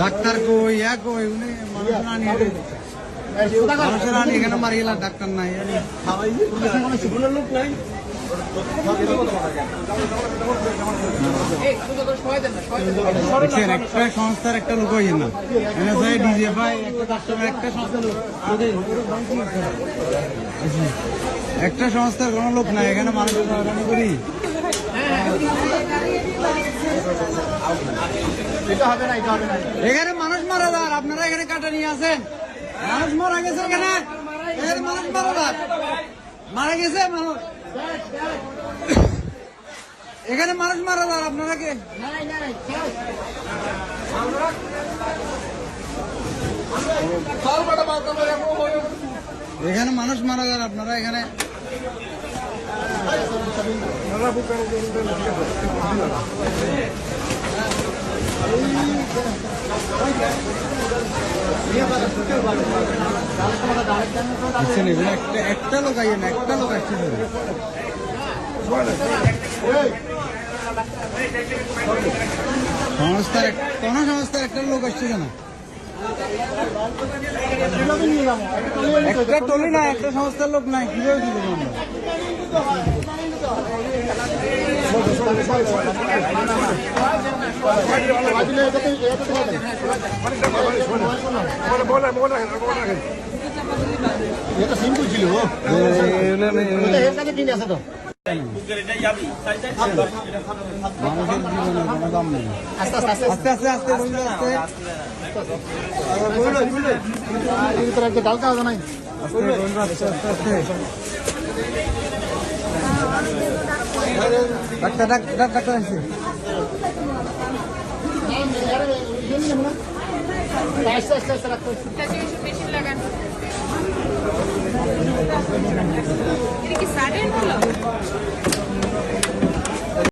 Doctor কই, ইয়া কই, উনি মানুষ না নিয়ে মানুষের আনি এখানে মারি গেলাম, ডাক্তার নাই। একটা সংস্থার একটা লোক হইছে না একটা সংস্থার একটা সংস্থার কোনো লোক নাই, এখানে হয়রানি করি। এখানে মানুষ মারা যার আপনারা এখানে কাটা নিয়ে আসেন। মানুষ মারা গেছে এখানে। মানুষ মারা মারা গেছে মানুষ। এখানে মানুষ মারা যার আপনারা কে? এখানে মানুষ মারা যার আপনারা এখানে? বুঝছেন এগুলো একটা একটা লোক আইয়ে একটা লোক আসছে সংস্থার কোন সংস্থার একটা লোক আসছে কেন? একটা টলি না, একটা সংস্থার লোক নাই, কীভাবে কি করব আমরা ছিল এগুলো নেই, ডাক্তার ডাক্তার ডাক্তার আসছে আস্তে আস্তে আস্তে রাখতে মেশিন লাগান এটা কি সাড়ে